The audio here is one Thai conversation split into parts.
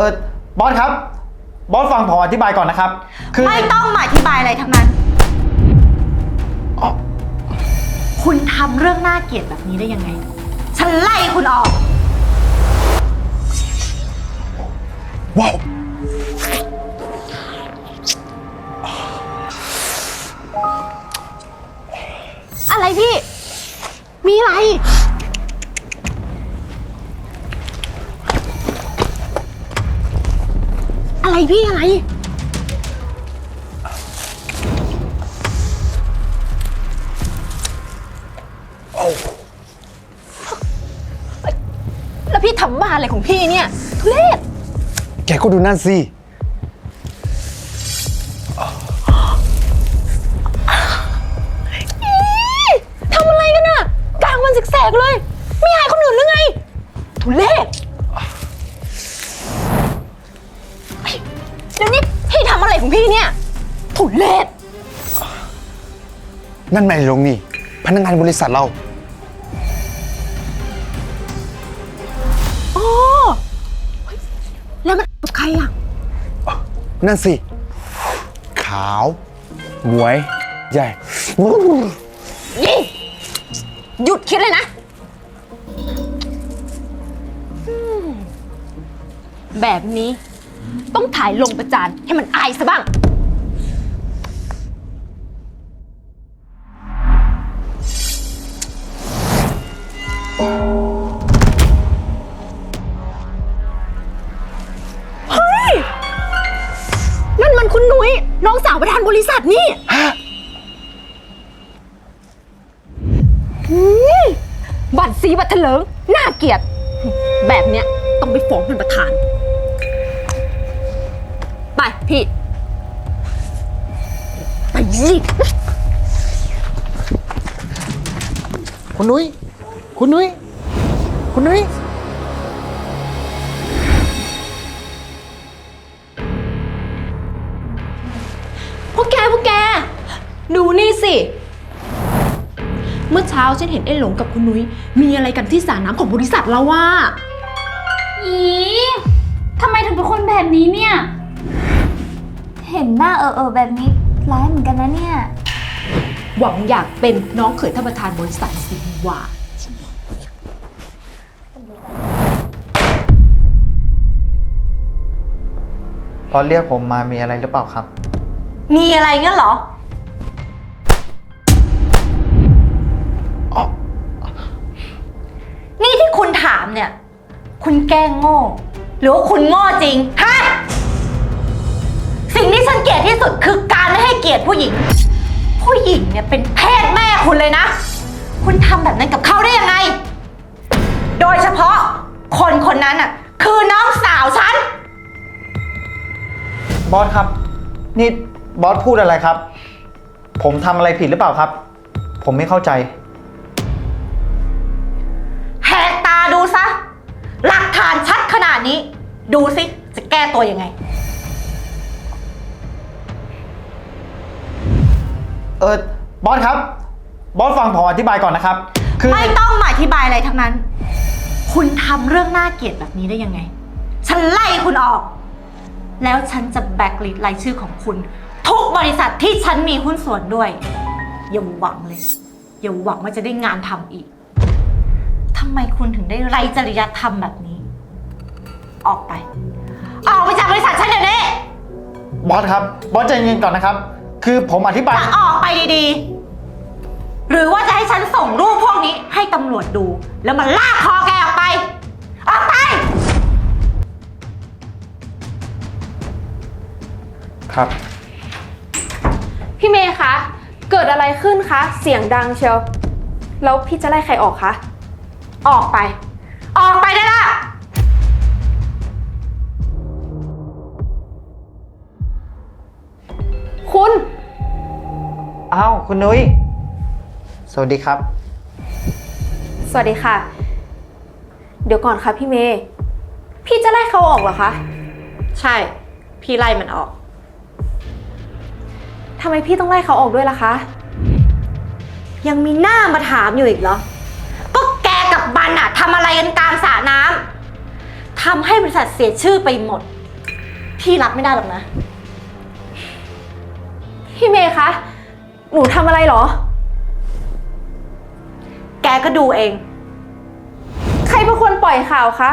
ออบอสครับ บอสฟังผมอธิบายก่อนนะครับ คือไม่ต้องมาอธิบายอะไรทั้งนั้นอ๋อคุณทำเรื่องน่าเกลียดแบบนี้ได้ยังไง ฉันไล่คุณออก อะไรพี่อะไร แล้วพี่ทำบ้าอะไรของพี่เนี่ยทุเรศแกก็ดูนั่นสิทำอะไรกันอะกลางวันแสกๆเลย ไม่อายคนอื่นหรือไงทุเรศ นั่นไม่ลงนี่ พนักงานบริษัทเราอ๋อเฮ้ยแล้วมันกับใครอะนั่นสิ ขาวหมวย ใหญ่ยิงหยุดคิดเลยนะอืมแบบนี้ ต้องถ่ายลงประจานให้มันอายซะบ้าง ประธานบริษัทนี่อืมบัตรสีบัตรเถลิงน่าเกลียด แบบเนี้ยต้องไปฟ้องท่านประธาน ไปพี่ ไปยิคุณนุ้ย คุณนุ้ย คุณนุ้ย วกแกพวกแก ดูนี่สิ เมื่อเช้าฉันเห็นไอ้หลงกับคุณนุ้ย มีอะไรกันที่สระน้ำของบริษัทเราว่า อีทำไมถึงเป็นคนแบบนี้เนี่ย เห็นหน้าเออเออๆแบบนี้ร้ายเหมือนกันนะเนี่ย หวังอยากเป็นน้องเขยท่านประธานบริษัทสิว่าบอสเรียกผมมามีอะไรหรือเปล่าครับ มีอะไรงั้นเหรอนี่ที่คุณถามเนี่ย คุณแกล้งโง่ หรือว่าคุณโง่จริง ฮะ สิ่งที่ฉันเกลียดที่สุดคือการไม่ให้เกียรติผู้หญิง ผู้หญิงเนี่ยเป็นเพศแม่คุณเลยนะ คุณทำแบบนั้นกับเขาได้ยังไง โดยเฉพาะคนคนนั้นอะ คือน้องสาวฉัน บอสครับ นี่ บอสพูดอะไรครับ ผมทำอะไรผิดหรือเปล่าครับ ผมไม่เข้าใจ แหกตาดูซะ หลักฐานชัดขนาดนี้ ดูสิ จะแก้ตัวยังไง เออบอสครับ บอสฟังผมอธิบายก่อนนะครับ คือ ไม่ต้องมาอธิบายอะไรทั้งนั้น คุณทำเรื่องน่าเกลียดแบบนี้ได้ยังไง ฉันไล่คุณออก แล้วฉันจะแบล็คลิสต์รายชื่อของคุณ ทุกบริษัทที่ฉันมีหุ้นส่วนด้วย อย่าหวังเลย อย่าหวังว่าจะได้งานทำอีกทำไมคุณถึงได้ไร้จริยธรรมแบบนี้ ออกไป ออกไปจากบริษัทฉันเดี๋ยวนี้บอสครับ บอสใจเย็นก่อนนะครับ คือผมอธิบาย จะออกไปดีๆ หรือว่าจะให้ฉันส่งรูปพวกนี้ให้ตำรวจดู แล้วมันลากคอแกออกไป ออกไป ครับ พี่เมย์คะ เกิดอะไรขึ้นคะ เสียงดังเชียว แล้วพี่จะไล่ใครออกคะ ออกไป ออกไปได้ละ คุณ อ้าวคุณนุ้ย สวัสดีครับ สวัสดีค่ะ เดี๋ยวก่อนค่ะพี่เมย์ พี่จะไล่เขาออกเหรอคะ ใช่ พี่ไล่มันออก ทำไมพี่ต้องไล่เขาออกด้วยล่ะคะ ยังมีหน้ามาถามอยู่อีกเหรอ ก็แกกับมันอะทำอะไรกันกลางสระน้ำทำให้บริษัทเสียชื่อไปหมด พี่รับไม่ได้หรอกนะ พี่เมย์คะ หนูทำอะไรเหรอ แกก็ดูเอง ใครเป็นคนปล่อยข่าวคะ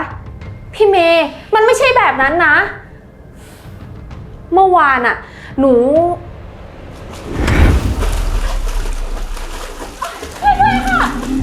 พี่เมย์มันไม่ใช่แบบนั้นนะ เมื่อวานอะหนู คุ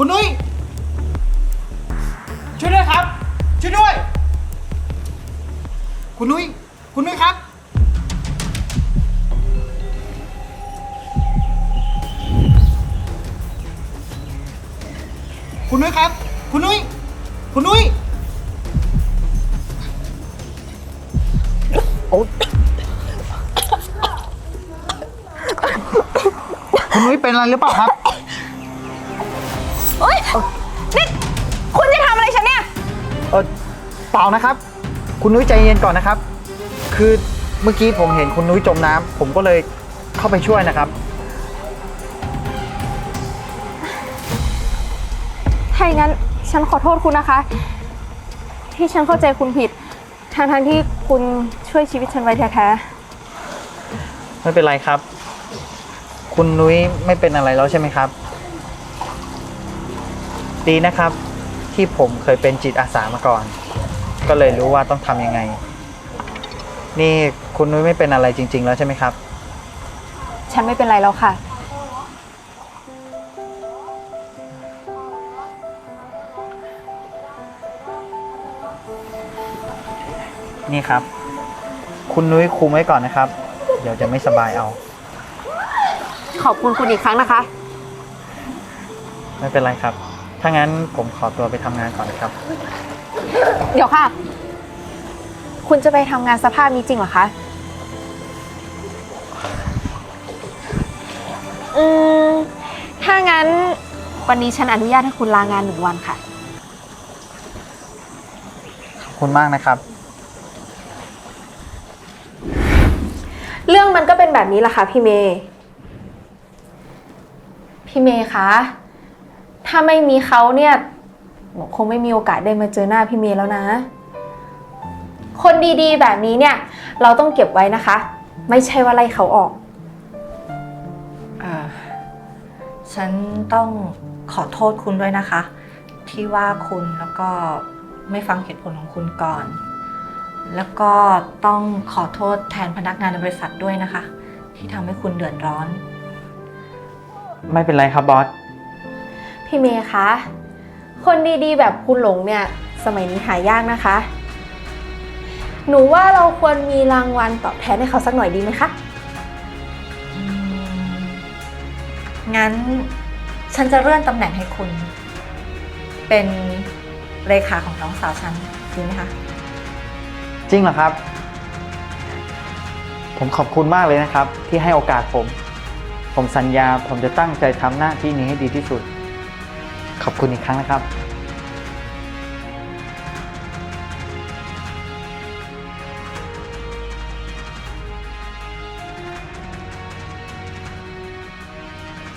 คุณนุ้ย ช่วยด้วยครับ ช่วยด้วย คุณนุ้ย คุณนุ้ยครับ คุณนุ้ยครับ คุณนุ้ย คุณนุ้ย คุณนุ้ยเป็นอะไรหรือเปล่าครับ เออเปล่านะครับ คุณนุ้ยใจเย็นก่อนนะครับ คือเมื่อกี้ผมเห็นคุณนุ้ยจมน้ำผมก็เลยเข้าไปช่วยนะครับ ถ้าอย่างนั้นฉันขอโทษคุณนะคะ ที่ฉันเข้าใจคุณผิดทางทางๆที่คุณช่วยชีวิตฉันไว้แท้ไม่เป็นไรครับ คุณนุ้ยไม่เป็นอะไรแล้วใช่ไหมครับ ดีนะครับ ที่ผมเคยเป็นจิตอาสามาก่อน ก็เลยรู้ว่าต้องทำยังไง นี่คุณนุ้ยไม่เป็นอะไรจริง ๆ แล้วใช่ไหมครับๆฉันไม่เป็นไรแล้วค่ะ นี่ครับ คุณนุ้ยคุมไว้ก่อนนะครับ เดี๋ยวจะไม่สบายเอา ขอบคุณคุณอีกครั้งนะคะ ไม่เป็นไรครับ ถ้างั้นผมขอตัวไปทำงานก่อนนะครับ เดี๋ยวค่ะ คุณจะไปทำงานสภาพนี้จริงเหรอคะ อืม ถ้างั้นวันนี้ฉันอนุญาตให้คุณลางานหนึ่งวันค่ะ ขอบคุณมากนะครับ เรื่องมันก็เป็นแบบนี้แหละค่ะพี่เมย์ พี่เมย์คะ ถ้าไม่มีเขาเนี่ยหนูคงไม่มีโอกาสได้มาเจอหน้าพี่เมย์แล้วนะ คนดีๆ แบบนี้เนี่ย เราต้องเก็บไว้นะคะ ไม่ใช่ว่าไล่เขาออก อ่าฉันต้องขอโทษคุณด้วยนะคะ ที่ว่าคุณแล้วก็ไม่ฟังเหตุผลของคุณก่อน แล้วก็ต้องขอโทษแทนพนักงานในบริษัทด้วยนะคะ ที่ทำให้คุณเดือดร้อน ไม่เป็นไรครับบอส พี่เมย์คะ คนดีๆ แบบคุณหลงเนี่ย สมัยนี้หายากนะคะ หนูว่าเราควรมีรางวัลตอบแทนให้เขาสักหน่อยดีไหมคะอืมงั้นฉันจะเลื่อนตำแหน่งให้คุณ เป็นเลขาของน้องสาวฉันดีไหมคะ จริงเหรอครับ ผมขอบคุณมากเลยนะครับ ที่ให้โอกาสผม ผมสัญญาผมจะตั้งใจทำหน้าที่นี้ให้ดีที่สุด ขอบคุณอีกครั้งนะครับ